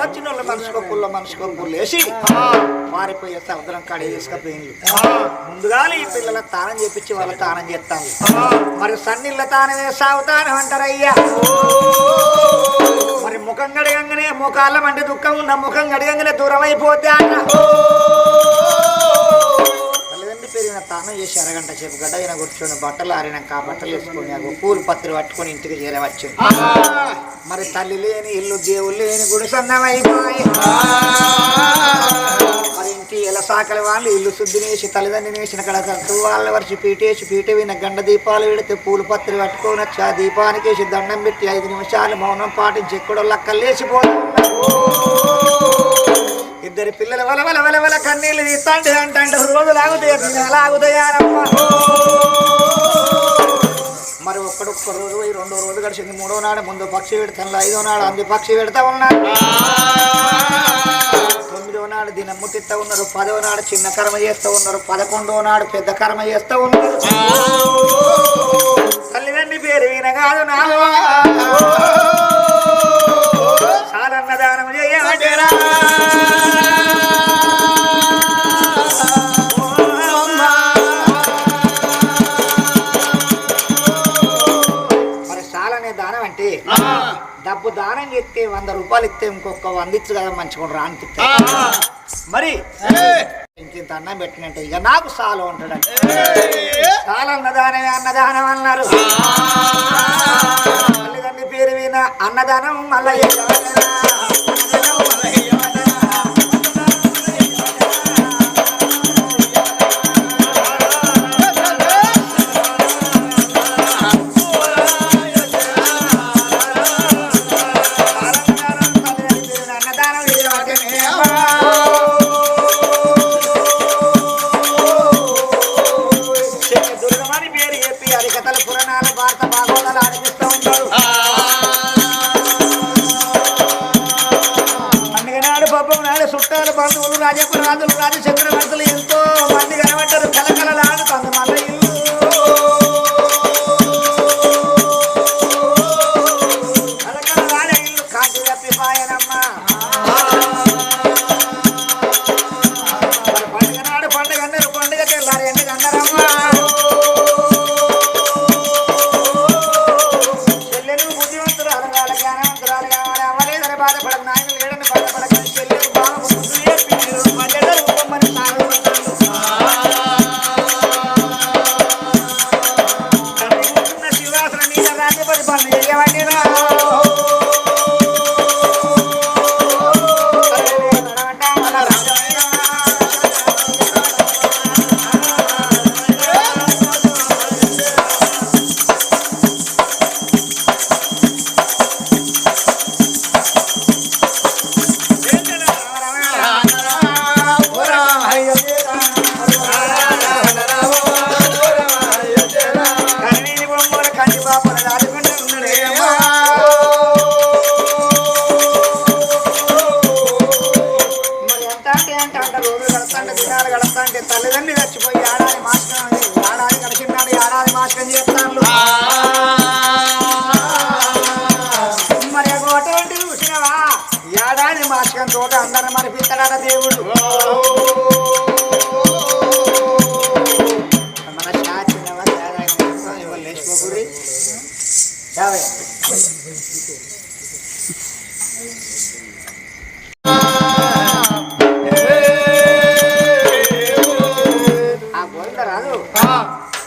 నచ్చిన వాళ్ళు మనసుకో పుల్ల మనసుకో పుల్ల వేసి మారిపోయే సముద్రం కాడ తీసుకపోయింది ముందుగా ఈ పిల్లల తానం చేపించి వాళ్ళ తానం చేస్తాను మరి సన్నిళ్ళ తానమే సాగుతానం అంటారయ్యా. మరి ముఖం గడగంగానే ముఖాల మండి దుఃఖం ఉన్న ముఖం గడగంగానే దూరం అయిపోతే అన్న తల్లిదండ్రి పెరిగిన తానం చేసి అరగంట సేపు గడ్డ ఈయన కూర్చొని బట్టలు ఆరినాక ఆ బట్టలు వేసుకొని ఆ పూలు పత్రి పట్టుకొని ఇంటికి చేరవచ్చు మరి తల్లి లేని ఇల్లు దేవుళ్ళు లేని గుడి సన్నమైపోయి. మరి ఇంటి ఎలా సాకలి వాళ్ళు ఇల్లు శుద్ధిని వేసి తల్లిదండ్రిని వేసిన కడ తట్టు వాళ్ళ వరిసి పీటేసి పీట విన గండ దీపాలు పెడితే పూలు పత్రి పట్టుకొని వచ్చి ఆ దీపానికి వేసి దండం పెట్టి ఐదు నిమిషాలు మౌనం పాటించి ఎక్కడో లక్కలేసిపోతున్నారు ఇద్దరి పిల్లలు వల వల వల వల కన్నీళ్ళు తీస్తాంటే అంటే రోజు లాగుతాయి దినాలు ఆగుతాయారమ్మా మరి ఒక్కడొక్క రోజు పోయి రెండో రోజు గడిచింది మూడో నాడు ముందు పక్షి పెడతాను ఐదో నాడు అంది పక్షి పెడతా ఉన్నాడు. తొమ్మిదో నాడు దినమ్ము తిత్త ఉన్నారు పదవ నాడు చిన్న కర్మ చేస్తూ ఉన్నారు పదకొండో నాడు పెద్ద కర్మ చేస్తూ ఉన్నారు. తల్లిదండ్రి పేరు వినగాదు నా సారన్నదానం దానం డబ్బు దానం చేస్తే వంద రూపాయలు ఇస్తే ఇంకొక వంద ఇచ్చు కదా మంచిగా రానిపిస్తే మరి ఇంత అన్నం పెట్టినట్టే ఇక నాకు సాలు ఉంటాడంటే. సాల అన్నదానమే అన్నదానం అన్నారు. తల్లిదండ్రి పేరు విన అన్నదానం మళ్ళీ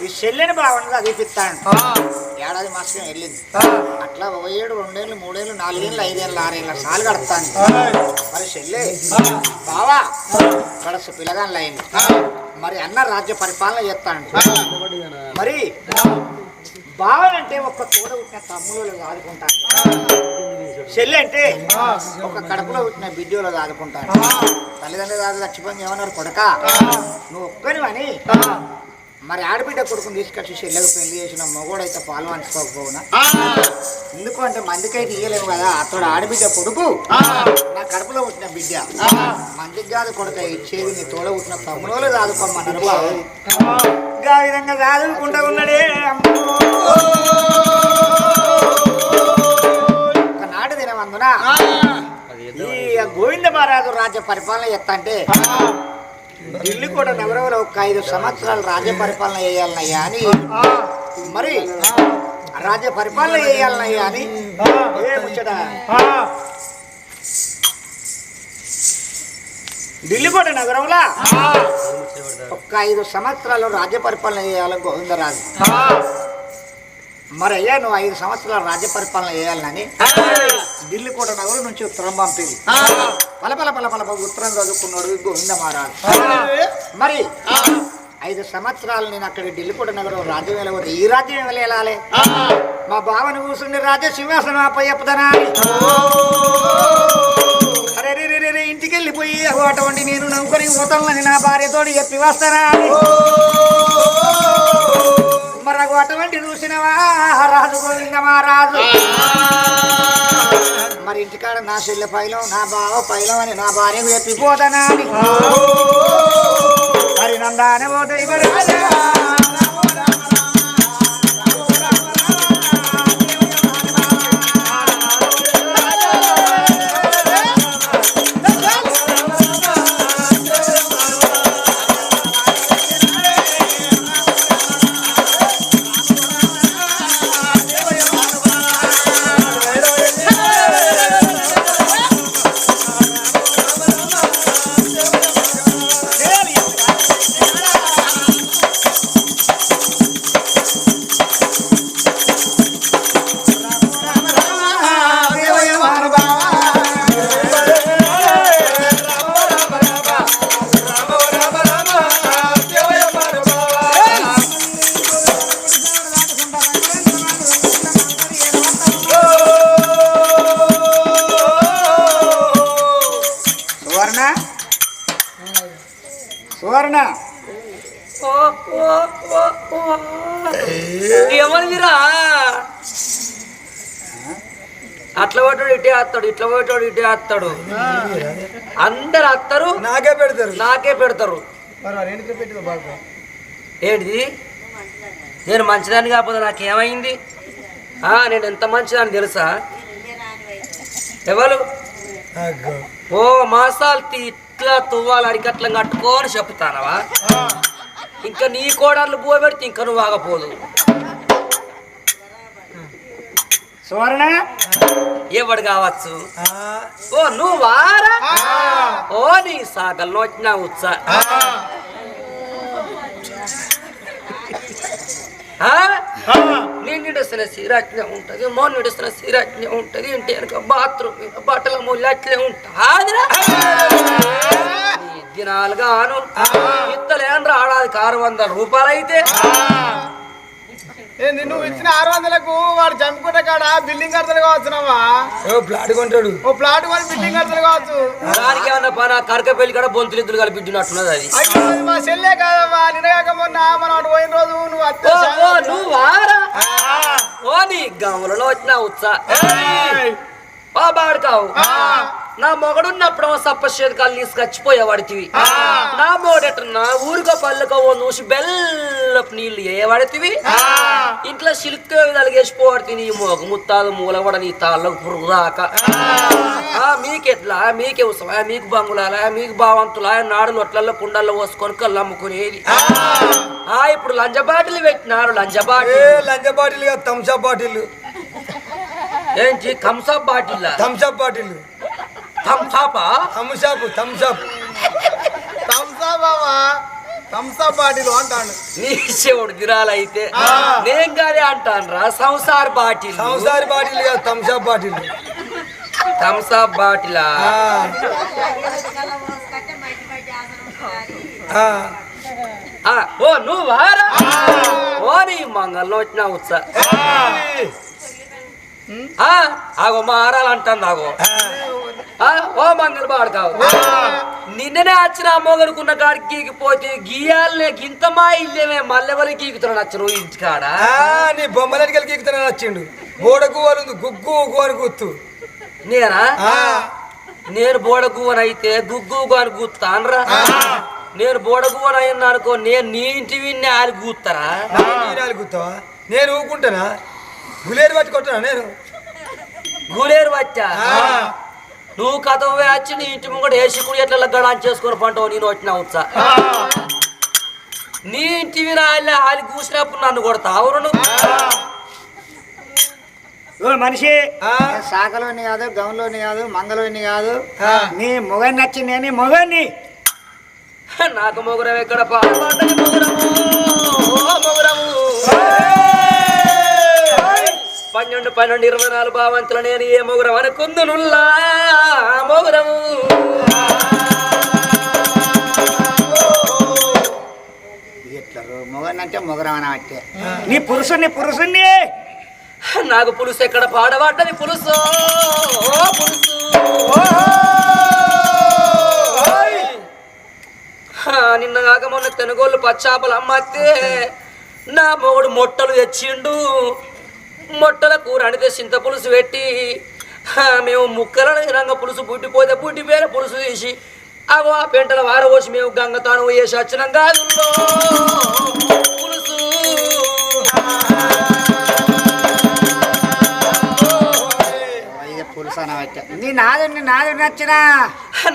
ఈ చెల్లెని అది పిత్తాడు ఏడాది మాసం వెళ్ళింది. అట్లా ఒక ఏడు రెండేళ్ళు మూడేళ్ళు నాలుగేళ్ళు ఐదేళ్ళు ఆరేళ్ళ సాలు కడతాను మరి చెల్లె బావా గడస పిల్లగాళ్ళు అయింది. మరి అన్న రాజ్య పరిపాలన చేస్తాడు. మరి బావనంటే ఒక తోడ పుట్టిన తమ్ముళ్ళు ఆదుకుంటాను చెల్లి అంటే ఒక కడుపులో పుట్టిన బిడ్డలో ఆదుకుంటాను తల్లిదండ్రులు కాదు చచ్చిపోయి ఏమన్నారు? కొడక నువ్వు ఒక్కనివని మరి ఆడబిడ్డ కొడుకుని తీసుకొచ్చి చెల్లెకు పెళ్ళి చేసిన మగోడైతే పాలు పంచుకోకపోవునా? ఎందుకు అంటే మందికైతే ఇయ్యలేము కదా అతడు ఆడబిడ్డ కొడుకు. నా కడుపులో పుట్టిన బిడ్డ. మందికి కాదు కొడుక ఇచ్చేది నీ తోడ పుట్టిన తమ్ముడోలు దాదుకోమన్నారు బాబు గా విధంగా దాదుకుంటా ఉన్నాడే అమ్మో. ఒకనాడు దినమందున ఈ గోవింద మహారాజు రాజ్య పరిపాలన ఎత్తంటే ఢిల్లీ కూడా నగరంలో ఒక ఐదు సంవత్సరాలు రాజ్య పరిపాలన చేయాలన్నయ్యా అని. మరి రాజ్య పరిపాలన చేయాలన్నయ్యా అని ఏ ఢిల్లీ కూడా నగరంలో ఒక్క ఐదు సంవత్సరాలు రాజ్య పరిపాలన చేయాలి గోవిందరాజు. మరి అయ్యా నువ్వు ఐదు సంవత్సరాలు రాజ్య పరిపాలన చేయాలని ఢిల్లీ కోట నగరం నుంచి ఉత్తరం పంపింది. పల పల పల పల ఉత్తరం చదువుకున్నాడు గోవింద మహారాజు. మరి ఐదు సంవత్సరాలు నేను అక్కడ ఢిల్లీ కోట నగరం రాజ్యం వెళ్ళవద్దు ఈ రాజ్యం వెళ్ళాలి? మా బావను కూర్చుండి రాజ్య సింహాసనం ఆపై రే, ఇంటికి వెళ్ళిపోయి అటువంటి నేను నౌకరి పోతానని నా భార్యతోటి చెప్పి వస్తానా అని మరి అగో అటువంటి చూసినవా? రాజు గోవింద మహారాజు. మరి ఇంటికాడ నా చెల్లె పైలం నా బావ పైలం అని నా భార్యకు చెప్పిపోతానా అని మరి నందానే పోతే ఇక్కడ ఏమనిరా? అట్లా పోతాడు ఇటే వస్తాడు ఇట్లా పోతాడు ఇటే వస్తాడు అందరు వస్తారు నాకే పెడతారు. నాకే పెడతారు. మరి ఏంటిది? నేను మంచిదాన్ని కాకపోతే నాకేమైంది? ఆ, నేను ఎంత మంచిదాన్ని తెలుసా? ఎవరు. ఓ మాసాలు ఇట్లా తువ్వాలి అరికట్లం కట్టుకోని చెప్తానవా ఇంకా నీ కోడళ్ళు పోబెడితే ఇంకా నువ్వు ఆగపోదు. సువర్ణ? ఎవడు కావచ్చు? ఓ నువ్వు వారా? ఓ నీ సాగల్లో వచ్చిన ఉత్సా. నేను నిడుస్తున్న సీరాజ్ఞ ఉంటది మో నిడుస్తున్న సీరాజ్ఞ ఉంటది ఇంటి వెనక బాత్రూమ్ బట్టల మూల అట్లే ఉంటాదిరా ఈ దినాలుగాను ఇత్తలేని రాడాది ఆరు వందల రూపాయలు అయితే ఏంది నువ్వు ఇచ్చిన ఆరు వందలకు వాడు చంపుకుంటే కాడ? బిల్డింగ్ కడతలు కావచ్చునమ్మా. ఓ ప్లాట్ కొంటాడు. ఓ ప్లాట్ కొని బిల్డింగ్ కడతలు కావచ్చు. దానికి ఏమన్నా పని? కరక పెళ్ళి కూడా బొంతులు ఇద్దరు కలిపిట్టున్నట్టున్నది అది. మా చెల్లే కాదమ్మా నిన్నగాక మొన్న మనం అటు పోయిన రోజు నువ్వు నువ్వు వారా? ఓ నీ గమలలో వచ్చిన ఉత్సా. ఓ బాడుకావు. నా మొగడున్నప్పుడు సప్ప చేతికాలు తీసుకొచ్చిపోయేవాడితివి నా మోడెట నా ఊరికో పల్లెకో ఓ నూసి బెల్లపు నీళ్ళు ఏవాడితివి ఇంట్లో సిల్క్ తలిగేసిపోవడితే నీ మోగ ముత్తాదు మూలవడ నీ తాళ్ళకు పురుగు దాకా ఆ, మీకెట్లా? మీకే ఉసవా మీకు బంగుళాలా మీకు బావంతులా? నాడు లొట్లలో కుండల్లో పోసుకొని కళ్ళు అమ్ముకునేది. ఆ. ఇప్పుడు లంజ బాటిల్ పెట్టినారు లంజ బాటిల్. లంచ బాటిల్ కాదు థమ్స్అప్ బాటిల్. ఏంటి? Thums Up bottle? Thums Up bottle. థమ్సపా Thums Up తంసా బావా తంసా బాటిల్ అంటాడు నీ శివుడు దిరాలైతే నేను కాదే అంటాను రా సంసార్ బాటిల్ సంసారి బాటిల్ కాదు Thums Up bottle Thums Up బాటిలా ఓ నువ్వు వారా? ఓ నీ మంగళం వచ్చిన ఉత్సా. ఆగో మారాలంటాను ఆగో. ఓ మంగళ బాడుకావు నిన్ననే వచ్చిన అమ్మగనుకున్న కాడికి గీకిపోతే గీయాలనే గింత మా ఇల్లేమే మల్లెవలి గీకుతున్నాడు వచ్చి నువ్వు ఇంటికాడ నీ బొమ్మలకి వెళ్ళి గీకుతానని వచ్చిండు గోడకు వరుంది గుగ్గు అని గుర్తు నేనా? నేను బోడగువనైతే గుగ్గు అని గుత్తానరా. నేను బోడగువన అయినా అనుకో నేను నీ ఇంటి విన్నే ఆలి నాలుగు గుర్తావా నేను ఊకుంటానా గులేరు పట్టి కొట్టానా నేను? గులేరు వచ్చా నువ్వు కథ వచ్చి నీ ఇంటి ముంగడు వేసి కూడా ఎట్లా గడాన్ చేసుకుని పంటావు నేను వచ్చిన ఉత్సా. నీ ఇంటి రాలి ఆలి కూసినప్పుడు నన్ను కొడతావు నువ్వు? ఓ మనిషి శాఖలోని కాదు గౌన్లోని కాదు మంగలోని కాదు. నీ మొగని నచ్చింది నేను మొగని. నాకు మొగురం ఎక్కడ మొగురము. మొగురము. పన్నెండు పన్నెండు ఇరవై నాలుగు భావంతులు నేను ఏ మొగురం అనుకుందునుల్లా? మొగురము. అంటే మొగరం అంటే నీ పురుషుణ్ణి పురుషుణ్ణి. నాకు పులుసు ఎక్కడ పాడబడ్డది పులుసు? ఓ పులుసు. హా, నిన్న కాక మొన్న తెనుగోళ్ళు పచ్చాపలు అమ్మత్తే నా మొగుడు మొట్టలు తెచ్చిండు. మొట్టల కూర అడితే చింత పులుసు పెట్టి మేము ముక్కల రంగ పులుసు పుట్టిపోతే పుట్టిపోయిన పులుసు తీసి అగో ఆ పెంటల వార పోసి మేము గంగతాను వేసి వచ్చినాం కాదు పులుసు. నీ నాదు నీ నాదు నచ్చినా?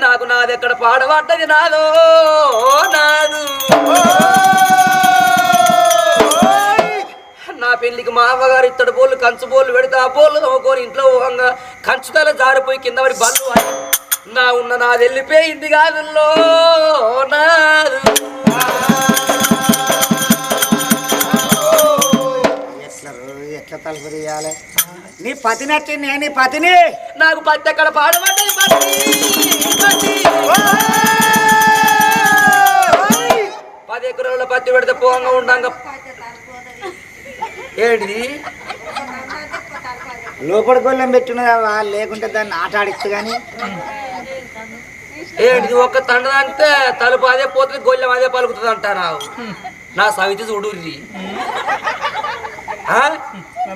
నాకు నాది ఎక్కడ పాడబడ్డది నాదో? నాదు. నా పెళ్ళికి మా అవ్వగారు ఇత్తడి బోళ్ళు కంచు బోళ్ళు పెడితే ఆ బోళ్ళు తవ్వుకొని ఇంట్లో పోవంగా కంచు తల జారిపోయి కింద పడి బల్లు వాయి. నా ఉన్న నాది వెళ్ళిపోయింది కాదు నాదు. ఎట్లా తలుపు తీయాలి? నీ నేను నీ పతిని? నాకు పత్తి ఎక్కడ పాడబడ్డది పత్తి పత్తి. పది ఎకరాల పత్తి పెడితే పోంగా ఉండంగా ఏంటిది లోపల గొల్లెం పెట్టున్నదా లేకుంటే దాన్ని ఆట ఆడిచ్చు కానీ ఏంటిది ఒక్క తండ్రి అంటే తలుపు అదే పోతుంది గొల్లెం అదే పలుకుతుంది అంటారా నా సవితి చూడుర్రి.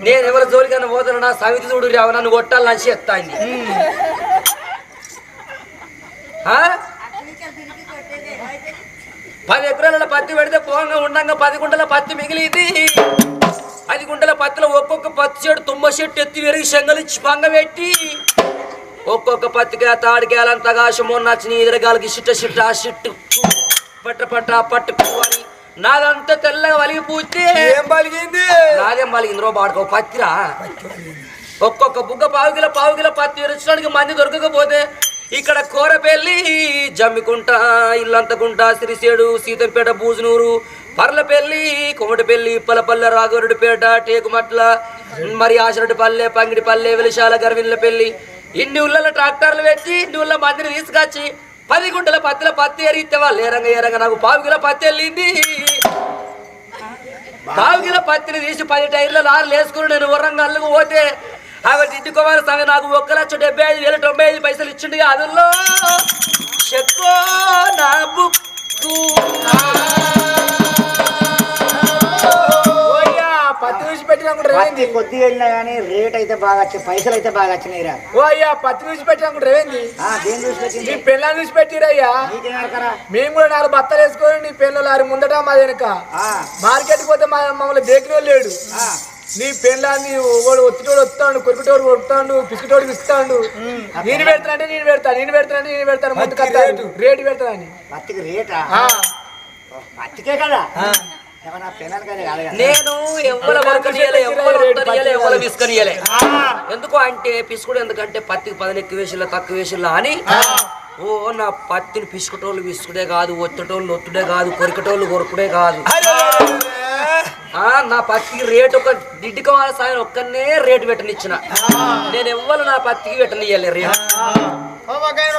నేను ఎవరి జోలికన్నా పోతాను నా సవితి చూడుర్రి. అవ నన్ను కొట్టాలని చెప్తాంది. పది ఎకరాల పత్తి పెడితే పోంగా ఉండంగా పది గుంటల పత్తి మిగిలింది. పది గుంటల పత్తిలో ఒక్కొక్క పత్తి చెడు తుమ్మ చెట్టు ఎత్తి విరిగి శంగలిచ్చి పంగ పెట్టి ఒక్కొక్క పత్తికాయ తాడికాయలంత కాశం మొన్న ఎదురగాలకి చిట్ట చిట్ట ఆ చిట్టు పట్ట పట్ట పట్టు అని నాదంతా తెల్లగా వలిగి పూస్తే ఏం పలిగింది? నాదేం మలిగింది రో బాడుకో పత్తిరా? ఒక్కొక్క బుగ్గ పావు కిలో పావు కిలో పత్తి ఎరచడానికి మంది దొరకకపోతే ఇక్కడ కోరపల్లి జమ్మికుంట ఇల్లంతకుంట సిరిసేడు సీతంపేట బూజనూరు పర్లపల్లి కొమటిపల్లి ఇప్పలపల్లె రాఘవరెడ్డిపేట టేకుమట్ల మరి ఆశరెడ్డిపల్లె పంగిడిపల్లె వెలిశాల గర్విన్లపల్లి ఇన్ని ఊళ్ళలో ట్రాక్టర్లు పెట్టి ఇన్ని ఊళ్ళ మందిని తీసుకొచ్చి పది గుంటల పత్తిల పత్తి ఎరిగితే వాళ్ళు ఏరంగా ఏరంగ నాకు పావు పత్తి వెళ్ళింది. పావుకిల పత్తిని తీసి పది టైర్ల లారీలు వేసుకుని నేను వరంగల్కు పోతే ఆమె దిద్దుకోవాలి సంగతి నాకు ఒక్క లక్ష డెబ్బై ఐదు వేల తొంభై ఐదు పైసలు ఇచ్చిండు అదుల్లో. చెక్కో నా బుక్కు పత్తి పత్తి వెళ్ళినా కానీ రేట్ అయితే బాగా వచ్చింది పైసలు అయితే బాగా వచ్చినాయి రా. ఓ అయ్యా పత్తి పెట్టినప్పుడు రేవేంది? నీ పెట్టిరయ్యా? మేము కూడా నాలుగు బత్తలు వేసుకొని నీ ముందట మా వెనక. ఆ. మార్కెట్కి పోతే మా మమ్మల్ని దేకిన లేడు. ఆ, నీ పెళ్ళాన్ని వాడు ఒత్తిటోడు వస్తాడు కొరుకుటోడు కొడుతాడు పిసుకుటోడు పిసుకుతాడు నేను పెడతానంటే నేను పెడతాను నేను పెడతానంటే నేను పెడతాను ముందు రేటు. రేటు పెడతానని పత్తికి రేటా. పత్తికే కదా? నేను ఎవ్వల వరకనియలే ఎవ్వల వరకనియలే ఎవ్వల విసుకనియలే ఎందుకు అంటే పిసుకుడు ఎందుకంటే పత్తికి పదని ఎక్కువ వేసిల్లా తక్కువ వేసిల్లా అని. ఓ నా పత్తిని పిసుకుటోళ్ళు విసుకుడే కాదు ఒత్తటోళ్ళు ఒత్తుడే కాదు కొరికటోళ్ళు కొరుకుడే కాదు. ఆ నా పత్తికి రేటు ఒక దిడ్డుకోవాలి సాయం ఒక్కనే రేటు పెట్టనిచ్చిన. నేను ఎవ్వరు నా పత్తికి పెట్టనియ్యలే రేటు.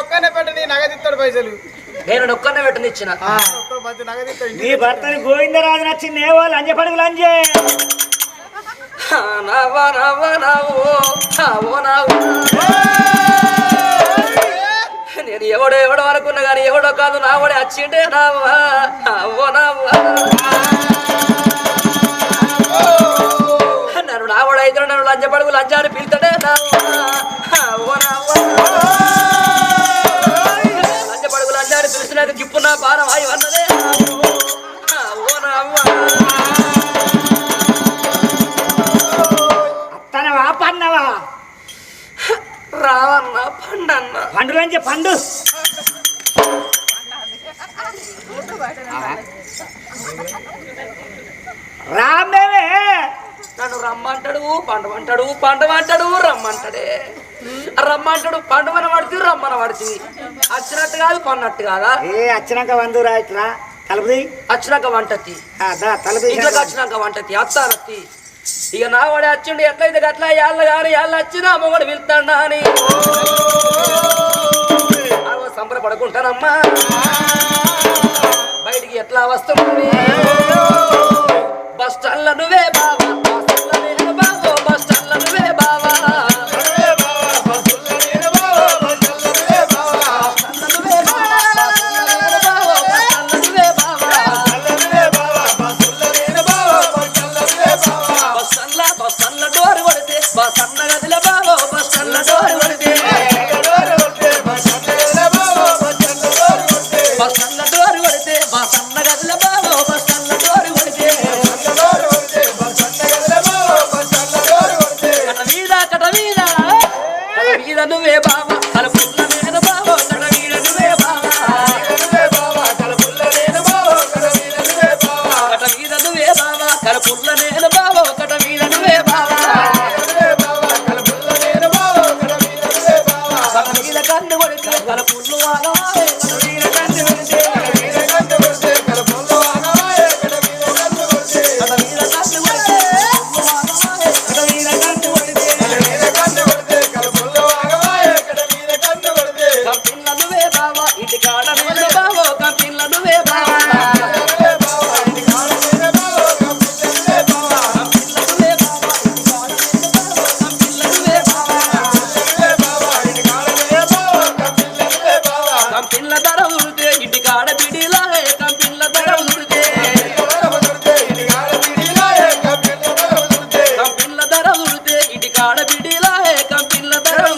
ఒక్కనే పెట్టని నగదిస్తాడు పైసలు. నేను ఒక్క పది నగదిస్తాడు నీ భర్తని గోవిందరాజు నచ్చింది ఏవో లంజ పడుగు లంజే. నావా నావా నావో నావో నావో నేను ఎవడో ఎవడో అనుకున్నా కానీ ఎవడో కాదు నా వాడే వచ్చిండే నావా నావో నావా నన్ను నా వాడు అయితే నన్ను లంచ పడుగు లంచాన్ని పిలుతాడే పారవాయి వన్నదే అత్తనవా పన్నవా రావన్న పండన్న. పండులు అని చెప్పి పండు. రామేవే నన్ను రమ్మంటాడు పండమంటాడు పండమంటాడు రమ్మంటాడే. రమ్మంటాడు పండమని పడుతుంది రమ్మని పడుతుంది వచ్చినట్టు కాదు పన్నట్టు కాదా? ఏ వచ్చినాక వందురా ఇట్లా తలుపుది? వచ్చినాక వంటతి. తలుపు ఇంట్లోకి వచ్చినాక వంటతి అత్తానత్తి. ఇక నా వాడు వచ్చిండు ఎట్లయితే గట్ల యాళ్ళ గాని యాళ్ళ వచ్చినా మొగడు వెళ్తాడా అని. సంబరపడుకుంటానమ్మా. బయటికి ఎట్లా వస్తుంది బస్ స్టాండ్ల నువ్వే బావా. కలపుల్లు వాళ్ళ పిల్లల ఏకం పిల్ల ధరం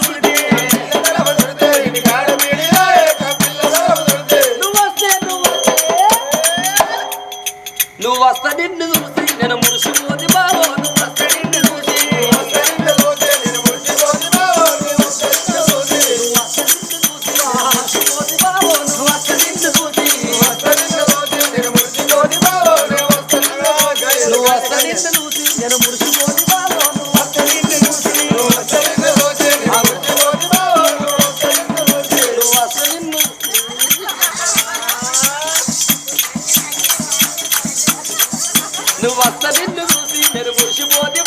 చూసి నేను మురిసిపోతి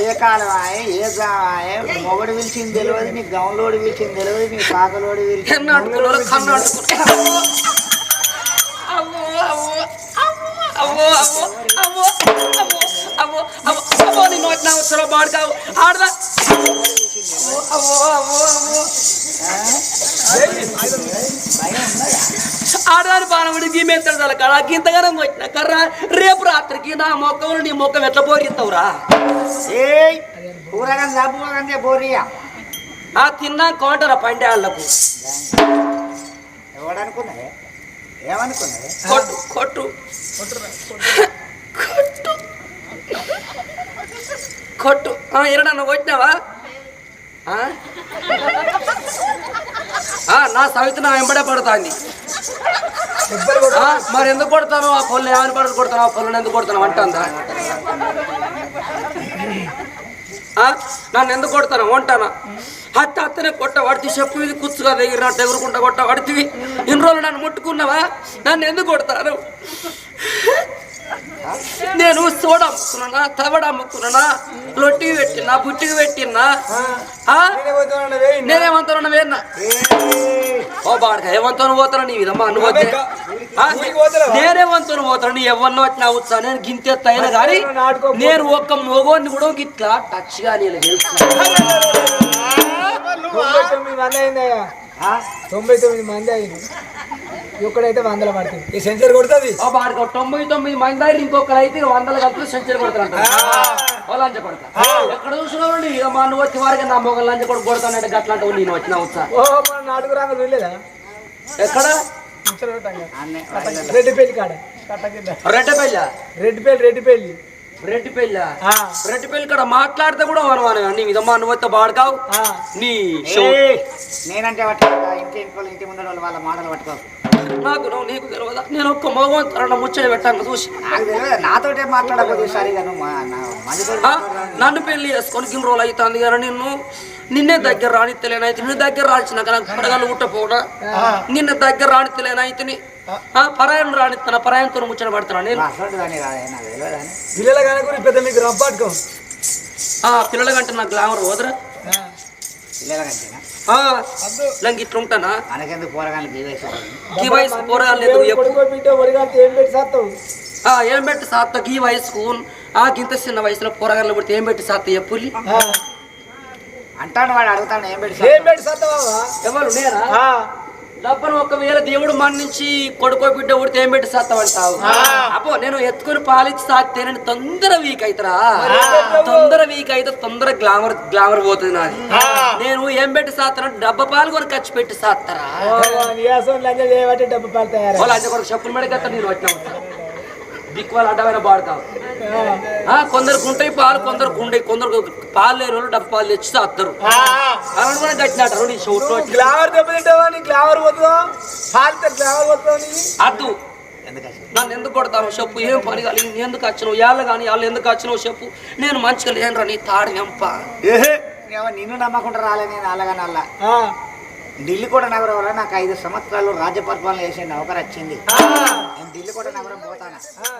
ఏ కాలమాయ ఏ జామాయ మొగడు పిలిచింది తెలియదు నీ గౌన్లోడు పిలిచింది తెలియదు నీ పాకలోడు పిలిచింది అవ్వో అవ్వో అవ్వో అవ్వో అవ్వో అవ్వో బాడుకావు ఆడదా జీమెత్తాడు చాలా కళా గీతగానే వచ్చిన కర్ర? రేపు రాత్రికి నా మొక్కలు నీ మొక్కం ఎట్లా పోరిస్తావురా బోరియా ఆ తిన్నా ఉంటారా పండేళ్ళకు. కొట్టు కొట్టు. కొట్టు. కొట్టు. ఎరడన్న కొట్టినావా? నా సవిత నా వెంబడే పడుతుంది. మరి ఎందుకు కొడతాను? ఆ పొల్లు ఏమని పడదు కొడతాను? ఆ పొల్లని ఎందుకు కొడతాను అంటుందా? నన్ను ఎందుకు కొడతాను వంటానా అత్త అత్తనే కొట్ట పడితే చెప్పు ఇది కుచ్చుగా దగ్గర ఎగురుకుంటా కొట్ట పడితివి ఇన్ని రోజులు నన్ను ముట్టుకున్నావా? నన్ను ఎందుకు కొడతారు నేను సోడ అమ్ముకున్నా తవడ అమ్ముకున్నా లొట్టికి పెట్టినా బుట్టికి పెట్టినా ఆ? నేనేమంటాను వేన్నా ఓ బాడక ఏమంతాను పోతాను నీ విధమ్మా పోతలేవా? నేనేమంతాను పోతాను నీ ఎవరినో వచ్చినా వచ్చా నేను గింతెత్తైనా కానీ నేను ఒక్క మొగోని కూడా ఇట్లా టచ్ తెలుసు తొంభై తొమ్మిది మంది అయిందయ్యా? తొంభై తొమ్మిది మంది అయింది ఒక్కడైతే వందల పడుతుంది. ఈ సెంచర్ కొడుతుంది? తొంభై తొమ్మిది మంది దగ్గర ఇంకొకరు అయితే వందల కలిపి సెంచరీ కొడతారంట. ఓ లంచ కొడతా ఎక్కడ చూసినావు ఇక మా నువ్వు వచ్చే వారికి నా మొగ లంచ కొడుకు కొడతానంటే గట్లాంటి నేను వచ్చిన వచ్చా ఓ మన నాటుకు రాంగ చూడలేదా ఎక్కడ? ముచ్చట పెట్టంగా. అన్నీ రెడ్డి పెళ్ళి కాడ కట్ట కింద రెడ్డి పెళ్ళ. ఇక్కడ మాట్లాడితే కూడా వనవాను నీ విధమ్మా నువ్వు వచ్చే బాడుకావు? ఆ. నీ నేనంటే పట్టుకోక ఇంటి ఇంట్లో ఇంటి ముందర వాళ్ళు వాళ్ళ మాటలు పట్టుకో నాకు నువ్వు నీకు తెలియదా నేను ఒక్క మగవంతున్న ముచ్చట పెట్టాను చూసి. నాతోటే మాట్లాడకపోతే సరిగా నువ్వు మా- నా మందితో ఆ, నన్ను పెళ్ళి చేసుకొని గిన్ని రోజులు అవుతుంది కానీ నిన్ను? నిన్నే దగ్గర రాణిత్తలేనైతే నిన్ను దగ్గర రాణించినాక నాకు పడగలు ఉట్టపోడా నిన్న దగ్గర రాణిత్తలేనైతే పరాయణ రాణిస్తాను పరాయంతో ముచ్చట పడుతున్నా నేను? కాదే పిల్లల కంటే నాకు గ్లామర్ వదరా పిల్లల కంటేనా? ఆ, లంగి ఇట్లా ఉంటానా? మనకెందుకు పోరగాళ్ళకి ఈ వయసు పోరగాళ్ళు ఎందుకు ఏం పెట్టి సాత్త ఈ వయసుకు. ఆ గింత చిన్న వయసులో పోరగాళ్ళు పుడితే ఏం పెట్టి సాత్త ఎప్పుల్లి అంటాడు వాడు అడుగుతాడు ఏం పెట్టి ఏం పెట్టి సాత్తావా? ఎవరు నేనా ఆ, డబ్బను ఒకవేళ దేవుడు మన్నించి కొడుకో బిడ్డ ఉడితే ఏం పెట్టి సత్తావంటావు అపో నేను ఎత్తుకొని పాలిచ్చి సాకితే నేను తొందర వీక్ అవుతారా తొందర వీక్ అయితే తొందర గ్లామర్ గ్లామర్ పోతుంది నాది. నేను ఏం పెట్టి సాత్తాను డబ్బ పాలు కొని ఖర్చు పెట్టి సాత్తారా అంటే కొరకు చెప్పులు మెడకెత్తా నేను వచ్చిన దిక్కు వాళ్ళు అడ్డమైన బాడుతావు. ఆ, కొందరికి ఉంటాయి పాలు కొందరికి ఉంటాయి కొందరు పాలు లేని వాళ్ళు డబ్బు పాలు తెచ్చి కూడా నీ షోట్లో నీ? పోతుందో? పోతుందో నీ అద్దు. ఎందుకని నన్ను ఎందుకు కొడతాను చెప్పు ఏం పని కలిగింది ఎందుకు వచ్చినావు ఏళ్ళు కానీ వాళ్ళు ఎందుకు వచ్చినావు చెప్పు. నేను మంచిగా లేనురా నీ తాడి వెంప. ఏమో నిన్ను నమ్మకుండా రాలే నేను అలాగని అలా ఆ, ఢిల్లీ కూడా నగరం వల్ల నాకు ఐదు సంవత్సరాలు రాజ్య పరిపాలన చేసే నౌకరు వచ్చింది. నేను ఢిల్లీ కూడా నగరం పోతాను? ఆ.